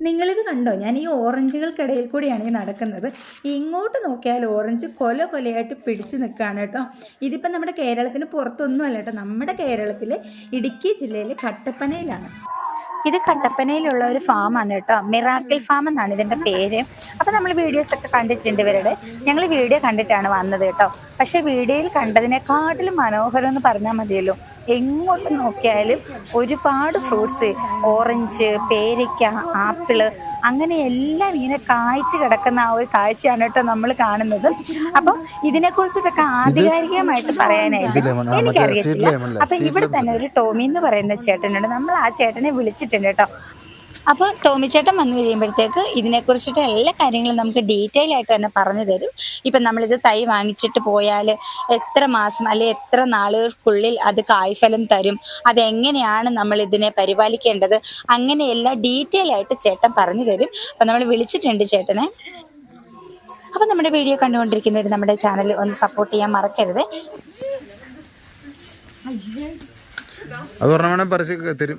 നിങ്ങളിത് കണ്ടോ? ഞാൻ ഈ ഓറഞ്ചുകൾക്കിടയിൽ കൂടിയാണ് ഈ നടക്കുന്നത്. ഇങ്ങോട്ട് നോക്കിയാൽ ഓറഞ്ച് കൊല കൊലയായിട്ട് പിടിച്ച് നിൽക്കുകയാണ് കേട്ടോ. ഇതിപ്പം നമ്മുടെ കേരളത്തിന് പുറത്തൊന്നും അല്ല കേട്ടോ. നമ്മുടെ കേരളത്തിലെ ഇടുക്കി ജില്ലയിലെ കട്ടപ്പനയിലാണ്. ഇത് കട്ടപ്പനയിലുള്ള ഒരു ഫാമാണ് കേട്ടോ. മിറാക്കിൾ ഫാം എന്നാണ് ഇതിന്റെ പേര്. അപ്പോൾ നമ്മൾ വീഡിയോസ് ഒക്കെ കണ്ടിട്ടുണ്ട് ഇവരുടെ. ഞങ്ങൾ വീഡിയോ കണ്ടിട്ടാണ് വന്നത് കേട്ടോ. പക്ഷേ വീഡിയോയിൽ കണ്ടതിനെക്കാട്ടിലും മനോഹരം എന്ന് പറഞ്ഞാൽ മതിയല്ലോ. എങ്ങോട്ട് നോക്കിയാലും ഒരുപാട് ഫ്രൂട്ട്സ്. ഓറഞ്ച് പേരയ്ക്ക ആപ്പിൾ. അങ്ങനെ എല്ലാം ഇങ്ങനെ കായ്ച്ചു കിടക്കുന്ന ആ ഒരു കാഴ്ചയാണ് കേട്ടോ നമ്മൾ കാണുന്നത്. അപ്പം ഇതിനെക്കുറിച്ചിട്ടൊക്കെ ആധികാരികമായിട്ട് പറയാനായിട്ട് എനിക്കറിയത്തില്ല. അപ്പം? ഇവിടെ തന്നെ ഒരു ടോമി എന്ന് പറയുന്ന ചേട്ടനുണ്ട്. നമ്മൾ ആ ചേട്ടനെ വിളിച്ചിട്ടുണ്ട് കേട്ടോ. അപ്പോൾ ടോമി ചേട്ടൻ വന്നു കഴിയുമ്പോഴത്തേക്ക് ഇതിനെക്കുറിച്ചിട്ട് എല്ലാ കാര്യങ്ങളും നമുക്ക് ഡീറ്റെയിൽ ആയിട്ട് തന്നെ പറഞ്ഞു തരും. ഇപ്പം നമ്മളിത് തൈ വാങ്ങിച്ചിട്ട് പോയാൽ എത്ര മാസം അല്ലെ എത്ര നാളുകൾക്കുള്ളിൽ അത് കായ്ഫലം തരും? അതെങ്ങനെയാണ് നമ്മൾ ഇതിനെ പരിപാലിക്കേണ്ടത്? അങ്ങനെ എല്ലാ ഡീറ്റെയിൽ ആയിട്ട് ചേട്ടൻ പറഞ്ഞു തരും. അപ്പം നമ്മൾ വിളിച്ചിട്ടുണ്ട് ചേട്ടനെ. അപ്പം നമ്മുടെ വീഡിയോ കണ്ടുകൊണ്ടിരിക്കുന്നവർ നമ്മുടെ ചാനൽ ഒന്ന് സപ്പോർട്ട് ചെയ്യാൻ മറക്കരുത്. അത് പറഞ്ഞ പരസ്യം തരും.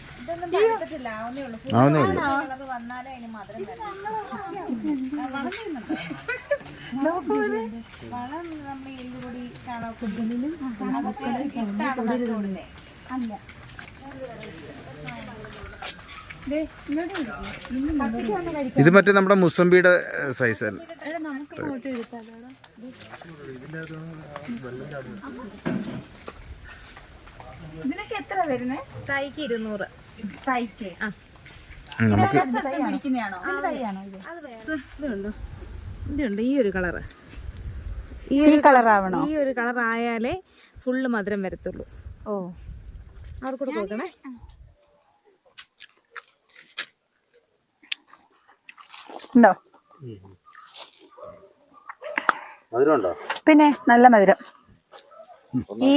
ആവുന്നേ ഉള്ളൂ. ഇത് മറ്റേ നമ്മുടെ മുസംബിയുടെ സൈസ് അല്ല ഇതിനൊക്കെ എത്ര വരുന്നത് തൈക്ക് ഇരുന്നൂറ്. തൈക്ക് ഉം, നമുക്ക് ഇതുണ്ടോ? ഈ ഒരു കളറ്. ഈ ഒരു കളർ ആയാലേ ഫുള്ള് മധുരം വരത്തുള്ളൂ. ഓ. അവർക്കൂടെ കൊടുക്കണേ ഉണ്ടോ? പിന്നെ നല്ല മധുരം. ഈ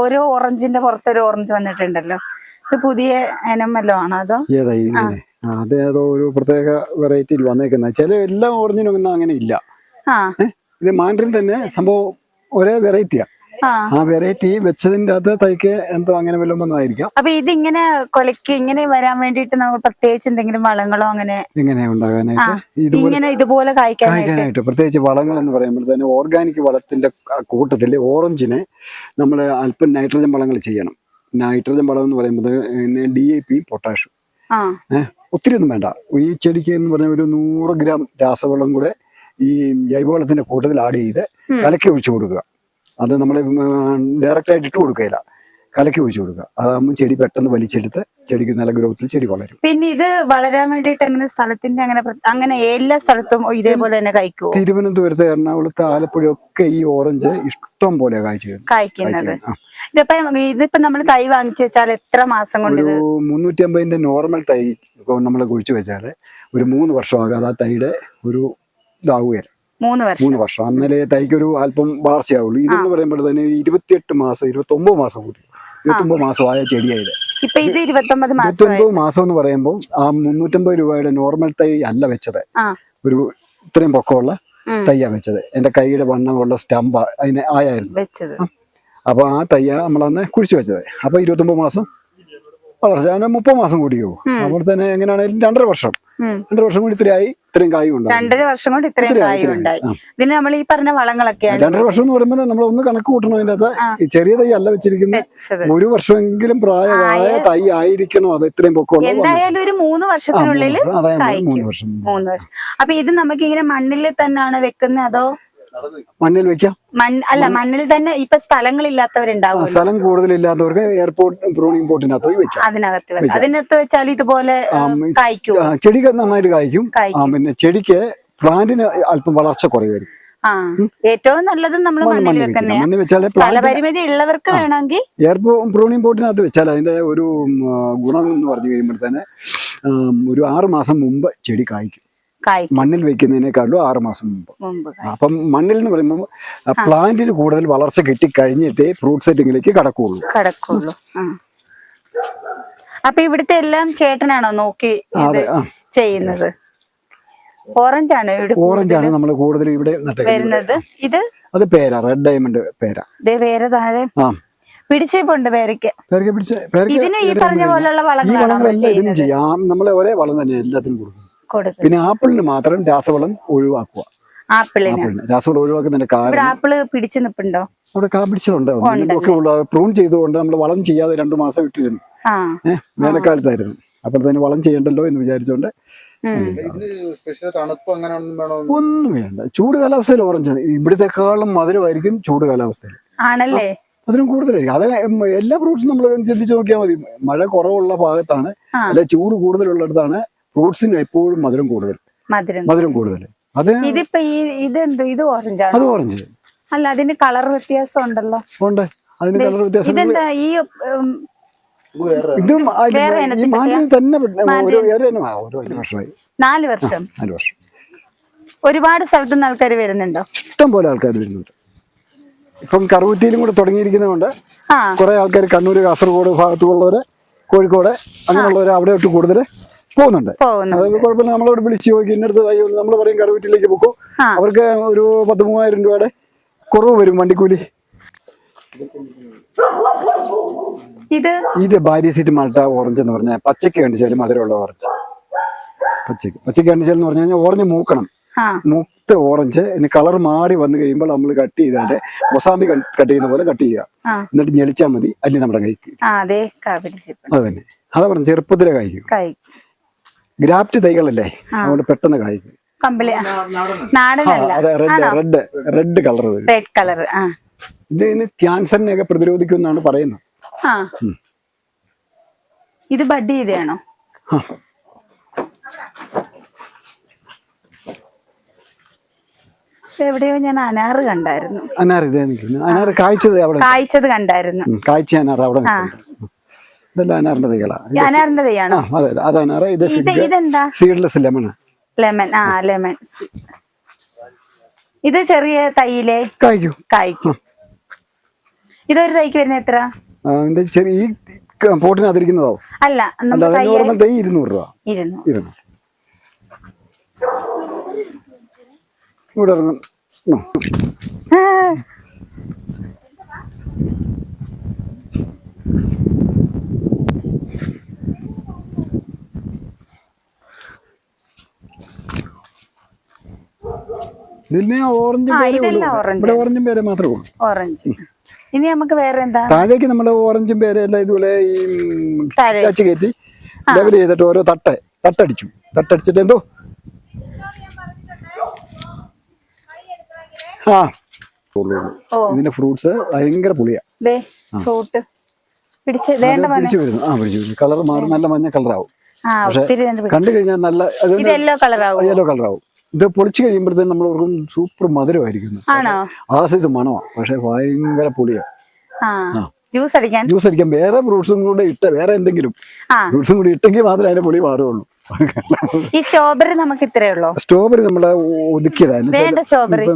ഓരോ ഓറഞ്ചിന്റെ പുറത്തൊരു ഓറഞ്ച് വന്നിട്ടുണ്ടല്ലോ. ഇത് പുതിയ ഇനം വല്ലതും ആണോ അതോ? ഏതാ ഇങ്ങനെ? ആ, അത് ഏതോ ഒരു പ്രത്യേക വെറൈറ്റിയിൽ വന്നേക്കുന്ന. ചില എല്ലാ ഓറഞ്ചിനും അങ്ങനെ ഇല്ല. ഇത് മാൻഡ്രിൻ തന്നെ സംഭവം ഒരേ വെറൈറ്റിയാ ആ. വെറൈറ്റി വെച്ചതിന്റെ അകത്ത് തൈക്ക് എന്തോ അങ്ങനെ വല്ലതും വന്നതായിരിക്കാം. അപ്പൊ ഇതിങ്ങനെ കൊലക്ക് ഇങ്ങനെ വരാൻ വേണ്ടിട്ട് നമ്മൾ പ്രത്യേകിച്ച് എന്തെങ്കിലും വളങ്ങളോ അങ്ങനെ ഇങ്ങനെ ഉണ്ടാകാനായിട്ട് ഇങ്ങനെ ഇതുപോലെ കായ്ക്കാനായിട്ട്? കായ്ക്കാനായിട്ട്. പ്രത്യേകിച്ച് വളങ്ങൾ എന്ന് പറയുമ്പോൾ തന്നെ ഓർഗാനിക് വളത്തിന്റെ കൂട്ടത്തിൽ ഓറഞ്ചിന് നമ്മൾ അല്പം നൈട്രജൻ വളങ്ങൾ ചെയ്യണം. നൈട്രജൻ വളം എന്ന് പറയുന്നത് ഡി എ പിയും പൊട്ടാഷും ആ. ഒത്തിരി ഒന്നും വേണ്ട. ഈ ചെടിക്ക് എന്ന് പറഞ്ഞ ഒരു നൂറ് ഗ്രാം രാസവളം കൂടെ ഈ ജൈവവളത്തിന്റെ കൂട്ടത്തിൽ ആഡ് ചെയ്ത് കലക്കി ഒഴിച്ചു കൊടുക്കുക. അത് നമ്മൾ ഡയറക്റ്റ് ആയിട്ട് ഇട്ട് കൊടുക്കുകയില്ല. കലക്കി ഒഴിച്ചു കൊടുക്കുക. അതാകുമ്പോൾ ചെടി പെട്ടെന്ന് വലിച്ചെടുത്ത് ചെടിക്ക് നല്ല ഗ്രോത്തിൽ ചെടി വളരും. പിന്നെ ഇത് വളരാൻ വേണ്ടിയിട്ട് അങ്ങനെ സ്ഥലത്തിന്റെ അങ്ങനെ അങ്ങനെ എല്ലാ സ്ഥലത്തും ഇതേപോലെ തന്നെ കഴിക്കും തിരുവനന്തപുരത്ത് എറണാകുളത്ത് ആലപ്പുഴ ഒക്കെ ഈ ഓറഞ്ച് ഇഷ്ടം പോലെ കാഴ്ച. കായ്ക്കുന്നത്. ഇതിപ്പോ നമ്മൾ നമ്മൾ തൈ വാങ്ങിച്ചു വെച്ചാൽ എത്ര മാസം കൊണ്ട് ഇത് മുന്നൂറ്റി അമ്പതിന്റെ നോർമൽ തൈ നമ്മൾ കുഴിച്ചു വെച്ചാൽ ഒരു മൂന്ന് വർഷമാകാതെ ആ തൈയുടെ ഒരു ഇതാവുകയല്ല മൂന്ന് വർഷം. മൂന്ന് വർഷം. അന്നലെ തൈക്കൊരു അല്പം വളർച്ചയാവുള്ളൂ. ഇതെന്ന് പറയുമ്പോൾ തന്നെ ഒരു ഇരുപത്തിയെട്ട് മാസം ഇരുപത്തി ഒമ്പത് മാസം കൂടി. ഇരുപത്തൊമ്പത് മാസമായ ചെടിയായത്. ഇപ്പൊ ഇത് ഇരുപത്തൊമ്പത് മാസം എന്ന് പറയുമ്പോൾ ആ മുന്നൂറ്റമ്പത് രൂപയുടെ നോർമൽ തൈ അല്ല വെച്ചത്. ഒരു ഇത്രയും പൊക്കമുള്ള. തയ്യാ വെച്ചത്. എന്റെ കൈയുടെ വണ്ണമുള്ള സ്റ്റമ്പ് അതിന് ആയായിരുന്നു. അപ്പൊ ആ തയ്യ നമ്മളന്ന് കുഴിച്ചു വെച്ചത്. അപ്പൊ ഇരുപത്തൊമ്പത് മാസം വളർച്ച മുപ്പത് മാസം കൂടിയോ. അപ്പോൾ തന്നെ എങ്ങനെയാണെങ്കിലും രണ്ടര വർഷം. രണ്ടര വർഷം കൊണ്ട് ഇത്രയായി ഇത്രയും കായും ഉണ്ടാവും രണ്ടര വർഷം കൊണ്ട് ഇത്രയും കായ് ഉണ്ടായി. ഇതിന് നമ്മൾ ഈ പറഞ്ഞ വളങ്ങളൊക്കെയാണ് രണ്ടര വർഷം എന്ന് പറയുമ്പോൾ നമ്മൾ ഒന്ന് കണക്ക് കൂട്ടണം അതിന്റെ അകത്ത്. ഈ ചെറിയ തൈ അല്ല വെച്ചിരിക്കുന്നത്. ഒരു വർഷമെങ്കിലും പ്രായമായ തൈ ആയിരിക്കണം അത് ഇത്രയും പൊക്കമുള്ള എന്തായാലും ഒരു മൂന്ന് വർഷത്തിനുള്ളിൽ മൂന്ന് വർഷം. അപ്പൊ ഇത് നമുക്ക് ഇങ്ങനെ മണ്ണിൽ തന്നെയാണ് വെക്കുന്നത് അതോ മണ്ണിൽ വെക്കാം? അല്ല മണ്ണിൽ. തന്നെ ഇപ്പൊ സ്ഥലങ്ങളില്ലാത്തവരുണ്ടാവും സ്ഥലം കൂടുതലില്ലാത്തവർക്ക് എയർപോർട്ട് ബ്രൂണിംഗ് പോർട്ടിനകത്ത് പോയി വെക്കാം. അതിനകത്ത്. അതിനകത്ത് വെച്ചാൽ ഇതുപോലെ കായ്ക്കും. ചെടിക്ക് നന്നായിട്ട് കായ്ക്കും. പിന്നെ ചെടിക്ക് പ്ലാന്റിന് അല്പം വളർച്ച കുറയുമായിരിക്കും. ഏറ്റവും നല്ലത് നമ്മൾ മണ്ണിൽ വെക്കുന്നത് സ്ഥലപരിമിതി ഉള്ളവർക്ക് വേണമെങ്കിൽ എയർപോ പ്രൂണിംഗ് ബോട്ടിനകത്ത് വെച്ചാൽ അതിന്റെ ഒരു ഗുണം എന്ന് പറഞ്ഞു കഴിയുമ്പോൾ തന്നെ ഒരു ആറ് മാസം മുമ്പ് ചെടി കായ്ക്കും. മണ്ണിൽ വെക്കുന്നതിനേക്കാളും ആറ് മാസം മുമ്പ്. അപ്പം മണ്ണിൽ എന്ന് പറയുമ്പോൾ പ്ലാന്റിന് കൂടുതൽ വളർച്ച കിട്ടി കഴിഞ്ഞിട്ടേ ഫ്രൂട്ട് കടക്കുകയുള്ളൂ കടക്കുള്ളൂ. ആ. അപ്പൊ ഇവിടുത്തെ എല്ലാം ചേട്ടനാണോ നോക്കി ചെയ്യുന്നത്? ഓറഞ്ച് ആണ് ഓറഞ്ച് ആണ് നമ്മൾ കൂടുതൽ ഇവിടെ വരുന്നത്. ഇത്? അത് പേര റെഡ് ഡയമണ്ട് പേര. പേര താഴെ. പിടിച്ചിപ്പുണ്ട് പേരയ്ക്ക്. പേരയ്ക്ക പിടിച്ച് ഇതിന് ഈ പറഞ്ഞ പോലുള്ള വളങ്ങളെല്ലാം ചെയ്യാം. നമ്മളെ ഒരേ വളം തന്നെ എല്ലാത്തിനും കൊടുക്കും. കൊടുക്കും പിന്നെ ആപ്പിളിന് മാത്രം രാസവളം ഒഴിവാക്കുക. ആപ്പിളിന്. രാസവളം ഒഴിവാക്കുന്നതിന്റെ ഇവിടെ കാരണം ആപ്പിൾ പിടിച്ചു നിപ്പുണ്ടോ? അവിടെ കാ പിടിച്ചതുണ്ട് പ്രൂൺ ചെയ്തുകൊണ്ട് നമ്മൾ വളം ചെയ്യാതെ രണ്ടു മാസം ഇട്ടിരുന്നു. ആ. ഏഹ് വേനൽക്കാലത്തായിരുന്നു. തന്നെ വളം ചെയ്യണ്ടല്ലോ എന്ന് വിചാരിച്ചുകൊണ്ട് ഒന്നും വേണോ? ഒന്നും വേണ്ട. ചൂട് കാലാവസ്ഥയിൽ ഓറഞ്ച് ഇവിടത്തെക്കാളും മധുരമായിരിക്കും ചൂട് കാലാവസ്ഥയിൽ. ആണല്ലേ? അതിനും കൂടുതലായിരിക്കും. അത് എല്ലാ ഫ്രൂട്ട്സും നമ്മൾ ചിന്തിച്ചു നോക്കിയാൽ മതി. മഴ കുറവുള്ള ഭാഗത്താണ്. അല്ലെ ചൂട് കൂടുതലുള്ളിടത്താണ്. ഫ്രൂട്ട്സിന് എപ്പോഴും മധുരം കൂടുതൽ. മധുരം. കൂടുതൽ. അത് ഇതിപ്പോ ഈ ഇതെന്തോ ഇത് ഓറഞ്ച് അത് ഓറഞ്ച് അല്ല അതിന് കളർ വ്യത്യാസം ഉണ്ടല്ലോ. ഉണ്ട്. അതിന് കളർ വ്യത്യാസം. ഇതെന്താ ഈ ഇതും ഈ? തന്നെ ഓരോ വലിയ വർഷമായി നാല് വർഷം. നാല് വർഷം. ഒരുപാട് സ്ഥലത്തുനിന്ന് ആൾക്കാർ വരുന്നുണ്ടോ? ഇഷ്ടം പോലെ ആൾക്കാർ വരുന്നുണ്ട്. ഇപ്പം കറുകുറ്റിയിലും കൂടെ തുടങ്ങിയിരിക്കുന്നതുകൊണ്ട് കുറെ ആൾക്കാർ കണ്ണൂർ കാസർഗോഡ് ഭാഗത്തുള്ളവര് കോഴിക്കോട് അങ്ങനെയുള്ളവർ അവിടെയോട്ട് കൂടുതൽ പോകുന്നുണ്ട്. കുഴപ്പമില്ല. നമ്മളോട് വിളിച്ച് ചോദിക്കും. ഇന്നടുത്ത് നമ്മൾ പറയും കറിവീട്ടിലേക്ക് പോക്കോ. അവർക്ക് ഒരു പത്ത് മൂവായിരം രൂപയുടെ കുറവ് വരും വണ്ടിക്കൂലി. ഇത്? ഇത് ബാരി സീറ്റ് മാൾട്ട ഓറഞ്ച് എന്ന് പറഞ്ഞാൽ പച്ചയ്ക്ക് കണ്ടിച്ചാലും മധുരമുള്ള ഓറഞ്ച്. പച്ചയ്ക്ക്. പച്ചയ്ക്ക് കണ്ടിച്ചാൽ എന്ന് പറഞ്ഞു കഴിഞ്ഞാൽ ഓറഞ്ച് മൂക്കണം. മൂത്ത ഓറഞ്ച് ഇനി കളർ മാറി വന്നു കഴിയുമ്പോൾ നമ്മൾ കട്ട് ചെയ്താൽ മൊസാമ്പി കട്ട് ചെയ്യുന്ന പോലെ കട്ട് ചെയ്യുക. എന്നിട്ട് ഞെളിച്ചാൽ മതി. അല്ലെങ്കിൽ നമ്മുടെ കൈക്ക്. ആ അതെ. പറഞ്ഞു ചെറുപ്പത്തിലെ കായ്ക്കും കൈ ഗ്രാഫ്റ്റ് തൈകളല്ലേ? അതുകൊണ്ട് പെട്ടെന്ന് കായ്ക്കും കമ്പിളി. നാടനല്ല. Red red colour red colour ആ. ഇതിന് ക്യാൻസറിനെയൊക്കെ പ്രതിരോധിക്കും എന്നാണ് പറയുന്നത്. ആ. ഇത് ബഡ് ചെയ്തയാണോ എവിടെയോ ഞാൻ അനാറ് കണ്ടായിരുന്നു. അനാർ ഇതേ അനാർ കായ്ച്ചത് അവിടെ കായ്ച്ചത് കണ്ടായിരുന്നു. കായ്ച്ച അനാർ അവിടെ. ഇതെല്ലാം അനാറിന്റെ തൈകളാ. ഈ അനാറിന്റെ തൈയാണോ? അതെ അതെ. അനാറ്. ഇത് ഇത് ഇതെന്താ? Seedless lemon lemon. ആ ലെമൺ. ഇത് ചെറിയ തൈയിലെ കായ്ക്കും. കായ്ക്കും. ഇതൊരു തൈക്ക് വരുന്ന എത്ര? ചെറിയ ഈ ക- പോട്ടിനകത്തിരിക്കുന്നതോ? അല്ല നോർമൽ തൈ ഇരുന്നൂറ് രൂപ. ഇരുന്നു ഇരുന്നു ഇവിടെ ഇറങ്ങും. ഇതിന് ഓറഞ്ച് ഇതെല്ലാം ഓറഞ്ച്. ഓറഞ്ചും പേരെ മാത്രമേ ഉള്ളൂ. ഓറഞ്ച്. ഇനി നമുക്ക് വേറെ എന്താ? താഴേക്ക് നമ്മുടെ ഓറഞ്ചും പേരെല്ലാം ഇതുപോലെ ഈ. കാച്ച് കയറ്റി ലെവൽ ചെയ്തിട്ട് ഓരോ തട്ട തട്ടടിച്ചു. തട്ടടിച്ചിട്ട് എന്തോ? ആ. ഇതിന്റെ ഫ്രൂട്ട്സ് ഭയങ്കര പുളിയാ. ദേ ഫ്രൂട്ട് പിടിച്ച് വേണ്ട പിടിച്ചു വരുന്നു. ആ പിടിച്ചു വരുന്നു. കളർ മാറും നല്ല മഞ്ഞ കളറാവും. കണ്ടു കഴിഞ്ഞാൽ നല്ല യെല്ലോ കളറാവും. ഇത് പൊളിച്ചു കഴിയുമ്പോഴത്തേക്കും നമ്മൾ ഓർക്കും സൂപ്പർ മധുരമായിരിക്കുന്നു. ആണോ? ആ സൈസ് മണമാ പക്ഷെ ഭയങ്കര പുളിയാ ആ. ജ്യൂസ് അടിക്കാൻ? ജ്യൂസ് അടിക്കാൻ. വേറെ ഫ്രൂട്ട്സും കൂടെ ഇട്ട വേറെ എന്തെങ്കിലും ഫ്രൂട്ട്സും കൂടി ഇട്ടെങ്കിൽ മാത്രമേ അതിന്റെ പുളി മാറുള്ളൂ ഈ സ്ട്രോബെറി നമുക്ക് ഇത്രേ ഉള്ളൂ. സ്ട്രോബെറി നമ്മൾ ഒതുക്കിയതാണ്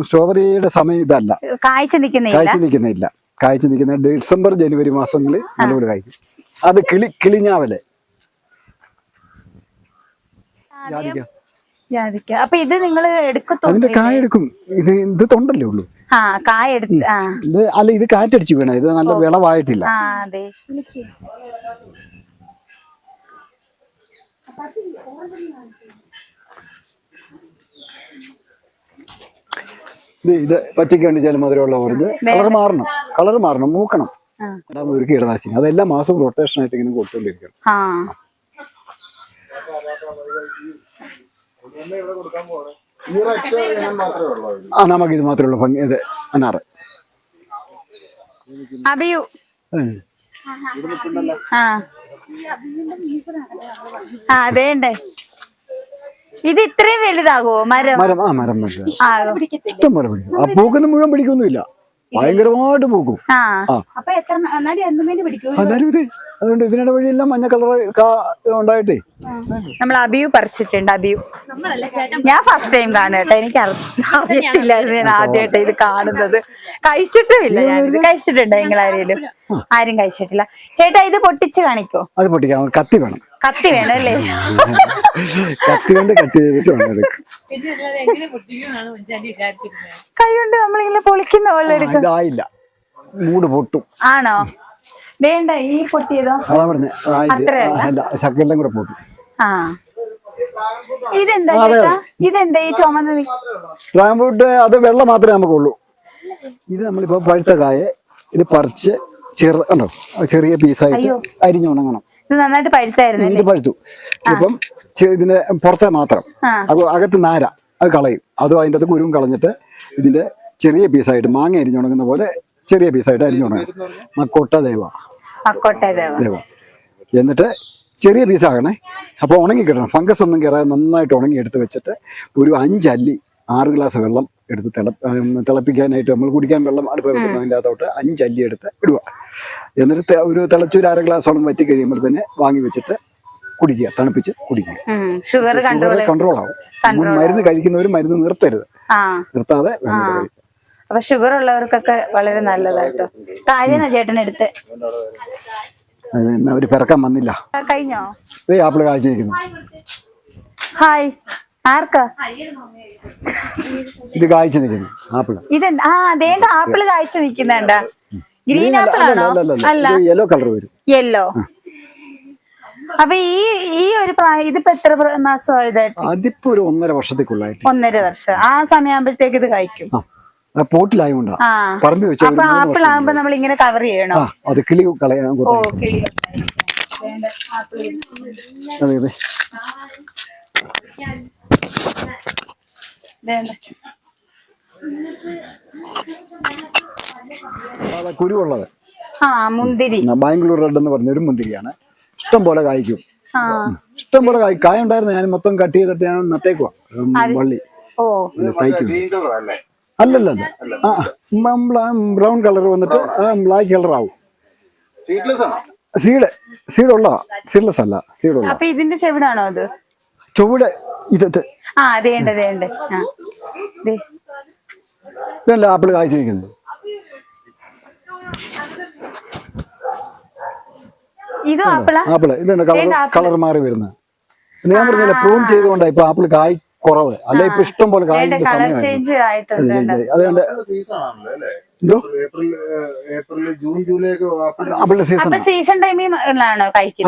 സ്ട്രോബെറിയുടെ സമയം ഇതല്ല. കാഴ്ച നിൽക്കുന്നില്ല. കാഴ്ച നിൽക്കുന്നില്ല. കാഴ്ച നിൽക്കുന്ന ഡിസംബർ ജനുവരി മാസങ്ങളിൽ നല്ലപോലെ കായ്ക്കും. അത് കിളി കിളിഞ്ഞാവലേ. ജാതിക്ക. ജാതിക്ക. അപ്പൊ ഇത് നിങ്ങൾ എടുക്കത്തു അതിന്റെ കായ എടുക്കും. ഇത് ഇത് തൊണ്ടല്ലേ ഉള്ളൂ? ആ കായ എടുത്ത് ആ. ഇത് അല്ല ഇത് കാറ്റടിച്ച് വീണ. ഇത് നല്ല വിളവായിട്ടില്ല. ആ അതെ. ഇത് ഇത് പച്ചയ്ക്ക് ചില മധുരമുള്ള ഓറഞ്ച്. കളർ മാറണം. കളർ മാറണം. മൂക്കണം. ഒരു കീടനാശിനി. അതെല്ലാ മാസവും റൊട്ടേഷൻ ആയിട്ട് ഇങ്ങനെ കൊടുത്തോണ്ടിരിക്കണം ആ ആ നമുക്ക് ഇത് മാത്രമേ ഉള്ളൂ ഭംഗി ഇത് അനാറ്. അഭിയു. ആ. അതേണ്ടേ ഇത് ഇത്രയും വലുതാകുമോ മരം? മരം ആ മരം ഇഷ്ടം പോലെ പിടിക്കും ആ പൂക്കുന്ന മുഴുവൻ പിടിക്കൊന്നുമില്ല. ഭയങ്കരമായിട്ട് പൂക്കും. അതുകൊണ്ട് ഇതിനിടെ വഴിയെല്ലാം മഞ്ഞ കളർ ഉണ്ടായിട്ടേ. നമ്മൾ അബിയു പറിച്ചിട്ടുണ്ട് അബിയു. ഞാൻ ഫസ്റ്റ് ടൈം കാണും കേട്ടോ. എനിക്ക് അറി- അറിയത്തില്ലായിരുന്നു ഞാൻ ആദ്യമായിട്ട് ഇത് കാണുന്നത്. കഴിച്ചിട്ടും ഇല്ല ഞാൻ. ഇത് കഴിച്ചിട്ടുണ്ടോ നിങ്ങൾ ആരെങ്കിലും ആരും കഴിച്ചിട്ടില്ല. ചേട്ടാ ഇത് പൊട്ടിച്ച് കാണിക്കോ? അത് പൊട്ടിക്കാം. കത്തി വേണം. കത്തി വേണം അല്ലേ? കത്തി കൊണ്ട് കട്ട് ചെയ്തിട്ട് വേണം. കൈ കൊണ്ട് നമ്മളിങ്ങനെ പൊളിക്കുന്ന പോലെ ആ, എടുക്കും. ഇതായില്ല. മൂട് പൊട്ടും. ആണോ? വേണ്ട ഈ പൊട്ടിയതോ? അതാ പറഞ്ഞ അത്രയല്ല? അല്ല ശക്കെല്ലാം കൂടെ പൊട്ടും. ആ. ഇതെന്താ ഇതെന്താ ഈ ചുമന്ന അത് വെള്ളം മാത്രമേ നമുക്കുള്ളൂ ഇത് നമ്മളിപ്പോ പഴുത്ത കായ ഇത് പറിച്ച് ചെറു കണ്ടോ? ചെറിയ പീസായിട്ട് അരിഞ്ഞുണങ്ങണം ഇത് നന്നായിട്ട് പഴുത്തായിരുന്നു ഇത് പഴുത്തു. ഇപ്പം ഇതിന്റെ പുറത്തെ മാത്രം. അത് അകത്ത് നാര അത് കളയും. അതും അതിന്റെ അകത്ത് കുരുവും കളഞ്ഞിട്ട് ഇതിന്റെ ചെറിയ പീസായിട്ട് മാങ്ങ അരിഞ്ഞുണങ്ങുന്ന പോലെ ചെറിയ പീസായിട്ട് അരിഞ്ഞുണങ്ങും. മക്കോട്ടെ ദേവ ദേവ എന്നിട്ട് ചെറിയ പീസാകണേ. അപ്പോൾ ഉണങ്ങി കിട്ടണം ഫംഗസ് ഒന്നും കയറാതെ നന്നായിട്ട് ഉണങ്ങി എടുത്ത് വെച്ചിട്ട് ഒരു അഞ്ചല്ലി ആറ് ഗ്ലാസ് വെള്ളം എടുത്ത് തിള തിളപ്പിക്കാനായിട്ട് നമ്മൾ കുടിക്കാൻ വെള്ളം അടുപ്പ് അകത്തോട്ട് അഞ്ചല്ലി എടുത്ത് ഇടുക. എന്നിട്ട് ഒരു തിളച്ചൊരു അര ഗ്ലാസോളം വറ്റി കഴിയുമ്പോൾ തന്നെ വാങ്ങി വെച്ചിട്ട് കുടിക്കുക തണുപ്പിച്ച് കുടിക്കുക. ഷുഗർ കൺട്രോൾ ആവും. മരുന്ന് കഴിക്കുന്നവർ മരുന്ന് നിർത്തരുത്. നിർത്താതെ അപ്പൊ ഷുഗർ ഉള്ളവർക്കൊക്കെ വളരെ നല്ലതാട്ടോ. കാര്യം ചേട്ടൻ എടുത്ത്? അത് ഒരു പിറക്കാൻ വന്നില്ല. കഴിഞ്ഞോ? ആപ്പിൾ കാഴ്ചയിരിക്കുന്നു ഹായ് ആർക്കാ? ഇത് കാഴ്ച നിൽക്കുന്നു. ആപ്പിൾ ഇത് ആ അതേണ്ട ആപ്പിൾ കാഴ്ച നിക്കുന്നുണ്ട ഗ്രീൻ ആപ്പിൾ ആണോ അല്ല. യെല്ലോ കളർ വരും. യെല്ലോ അപ്പൊ ഈ ഈ ഒരു പ്രായം ഇതിപ്പോ എത്ര പ്ര- മാസമായതായിട്ട് അതിപ്പോ ഒരു ഒന്നര വർഷത്തേക്കുള്ളായിട്ട് ഒന്നര വർഷം. ആ സമയമാകുമ്പോഴത്തേക്ക് ഇത് കഴിക്കും. പോട്ടിലായോണ്ടാ. പറമ്പി അപ്പൊ ആപ്പിൾ ആകുമ്പോ നമ്മൾ ഇങ്ങനെ കവർ ചെയ്യണോ? അത് കിളി കളയാൻ അതെ അതാ. കുരുവുള്ളത്. ആ മുന്തിരി. ബാംഗ്ലൂർ റെഡ് എന്ന് പറഞ്ഞ ഒരു മുന്തിരിയാണ്. ഇഷ്ടം പോലെ കായ്ക്കും. ആ. ഇഷ്ടം പോലെ കായ് കായ ഉണ്ടായിരുന്നു. ഞാൻ മൊത്തം കട്ട് ചെയ്തിട്ട് ഞാൻ നട്ടേക്കുവാ. വള്ളി. അല്ലല്ല അല്ല. ആ ബ്രൗൺ കളർ വന്നിട്ട് ബ്ലാക്ക് കളർ ആവും. സീഡ് ആണോ? സീഡ് സീഡുള്ള സീഡ്ലെസ് അല്ല. സീഡ് ഉള്ള ഇതിന്റെ ചെവിടാണോ അത്? ചുവട് ഇതത്ത് ആ അതേണ്ട അതേണ്ട ആ ദേ. ഇതല്ല ആപ്പിൾ കായ്ച്ചിരിക്കുന്നത്? ഇതും ആപ്പിളാ? ആപ്പിൾ. ഇതാണ് കളർ കളർ മാറി വരുന്നത് ഞാൻ പറഞ്ഞില്ല പ്രൂൺ ചെയ്തുകൊണ്ടാ ഇപ്പൊ ആപ്പിൾ കായ് കുറവ്. അല്ലെ ഇപ്പൊ ഇഷ്ടം പോലെ. അതുകൊണ്ട് ആപ്പിളിന്റെ സീസൺ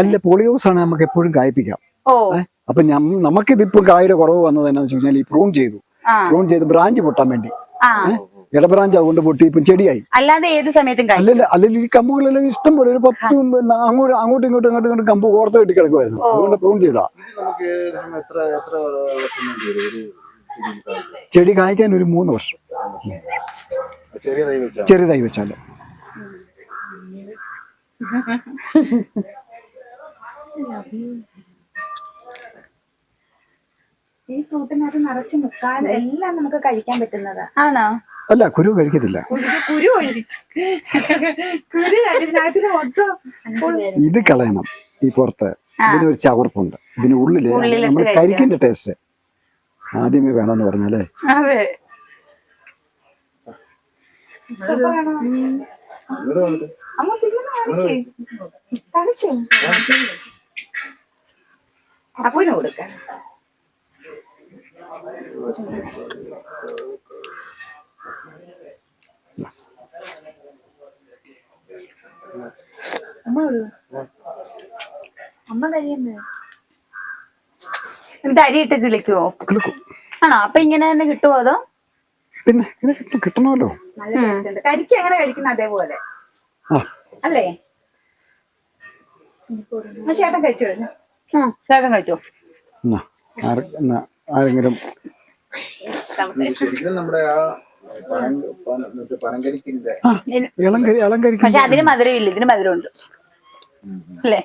അല്ല പോളിയോസ് ആണ് നമുക്ക് എപ്പോഴും കായ്പിക്കാം ഓ. അപ്പൊ നമുക്കിതിപ്പോ കായുടെ കുറവ് വന്നത് എന്നാന്ന് വെച്ച് കഴിഞ്ഞാൽ ഈ പ്രൂൺ ചെയ്തു. പ്രൂൺ ചെയ്ത് ബ്രാഞ്ച് പൊട്ടാൻ വേണ്ടി. ഇടബ്രാഞ്ച് ഇട ബ്രാഞ്ച് അതുകൊണ്ട് പൊട്ടി ഇപ്പം ചെടിയായി. അല്ലാതെ ഏത് സമയത്തും അല്ലല്ല അല്ലെങ്കിൽ ഈ കമ്പുകളെല്ലാം ഇഷ്ടം പോലെ ഒരു പത്ത് പിന്നെ അങ്ങോട്ട് അങ്ങോട്ടും ഇങ്ങോട്ടും ഇങ്ങോട്ടും ഇങ്ങോട്ടും കമ്പ് ഓർത്ത് കെട്ടി കിടക്കുമായിരുന്നു അതുകൊണ്ട് പ്രൂൺ ചെയ്താ. ചെടി കായ്ക്കാൻ ഒരു മൂന്ന് വർഷം. ചെറിയതായി തൈ വെച്ചാൽ ചെറുതായി ഈ ഫ്രൂട്ടിനകത്ത് നിറച്ച് മുക്കാൽ എല്ലാം നമുക്ക് കഴിക്കാൻ പറ്റുന്നതാ. ആണോ? അല്ല കുരു കഴിക്കത്തില്ല. കുരു കുരു ഇതിനകത്ത് മൊത്തം ഇത് കളയണം ഈ പുറത്ത്. ഇതിനൊരു ചവർപ്പുണ്ട്. ഇതിന് ഉള്ളിൽ നമ്മൾ. കരിക്കിന്റെ ടേസ്റ്റ് ആദ്യമേ വേണമെന്ന് പറഞ്ഞാലേ. അതെ. അപ്പൂന് കൊടുക്ക. ഇത് അരിയിട്ട് കിളിക്കുവോ? കിളുക്കും. ആണോ? അപ്പൊ ഇങ്ങനെ തന്നെ കിട്ടുമോ അതോ? പിന്നെ ഇങ്ങനെ കിട്ടും- കിട്ടണമല്ലോ. കരിക്ക് എങ്ങനെ കഴിക്കുന്ന അതേപോലെ? അല്ലേ? ചേട്ടൻ കഴിച്ചോ? ചേട്ടൻ കഴിച്ചോ? എന്നാ, ആരെങ്കിലും ശരിക്കും നമ്മുടെ ആ പനങ്കരിക്കിന്റെ പക്ഷെ അതിന് മധുരമില്ല ഇതിന് മധുരമുണ്ട്. അല്ലേ?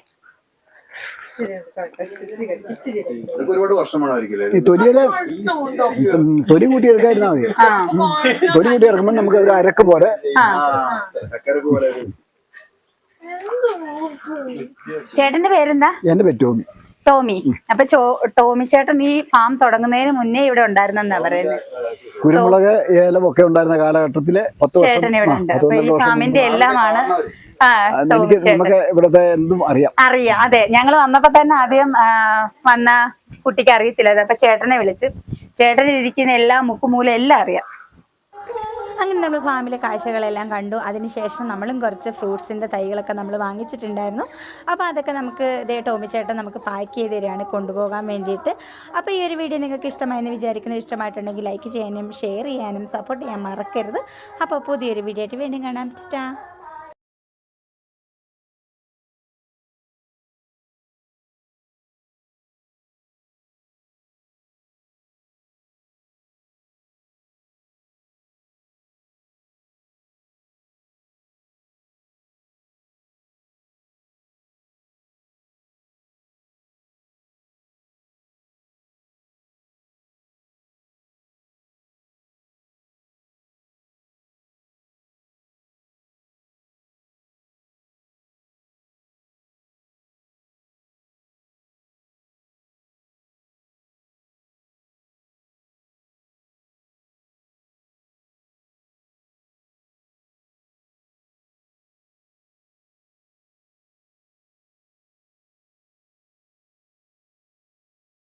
ഒരുപാട് തൊലിയിൽ തൊലി കൂട്ടി എടുക്കാതിരുന്നാ മതി. തൊലി കൂട്ടി ഇറക്കുമ്പോ നമുക്ക് ഒരു അരക്ക് പോലെ. ചേട്ടന്റെ പേരെന്താ? എന്റെ പറ്റും ടോമി. അപ്പൊ ടോമി ചേട്ടൻ ഈ ഫാം തുടങ്ങുന്നതിന് മുന്നേ ഇവിടെ ഉണ്ടായിരുന്നെന്നാ പറയുന്നത് കുരുമുളക് ഏലം ഒക്കെ ഉണ്ടായിരുന്ന കാലഘട്ടത്തിൽ ചേട്ടൻ ഇവിടെ ഉണ്ട്. അപ്പൊ ഈ ഫാമിന്റെ എല്ലാമാണ് നമുക്ക് ഇവിടുത്തെ എന്തും അറിയാം. അറിയാം. അതെ ഞങ്ങൾ വന്നപ്പോ തന്നെ ആദ്യം വന്ന കുട്ടിക്ക് അറിയത്തില്ല അപ്പൊ ചേട്ടനെ വിളിച്ച്. ചേട്ടൻ ഇരിക്കുന്ന എല്ലാ മുക്കുമൂല എല്ലാം അറിയാം. അങ്ങനെ നമ്മൾ ഫാമിലെ കാഴ്ചകളെല്ലാം കണ്ടു. അതിനുശേഷം നമ്മളും കുറച്ച് ഫ്രൂട്ട്സിന്റെ തൈകളൊക്കെ നമ്മൾ വാങ്ങിച്ചിട്ടുണ്ടായിരുന്നു. അപ്പോൾ അതൊക്കെ നമുക്ക് ഇതേ ടോമിച്ചേട്ടൻ നമുക്ക് പാക്ക് ചെയ്ത് തരികയാണ് കൊണ്ടുപോകാൻ വേണ്ടിയിട്ട്. അപ്പോൾ ഈ ഒരു വീഡിയോ നിങ്ങൾക്ക് ഇഷ്ടമായെന്ന് വിചാരിക്കുന്നു. ഇഷ്ടമായിട്ടുണ്ടെങ്കിൽ ലൈക്ക് ചെയ്യാനും ഷെയർ ചെയ്യാനും സപ്പോർട്ട് ചെയ്യാൻ മറക്കരുത്. അപ്പോൾ പുതിയൊരു വീഡിയോ ആയിട്ട് വീണ്ടും കാണാം. ടാ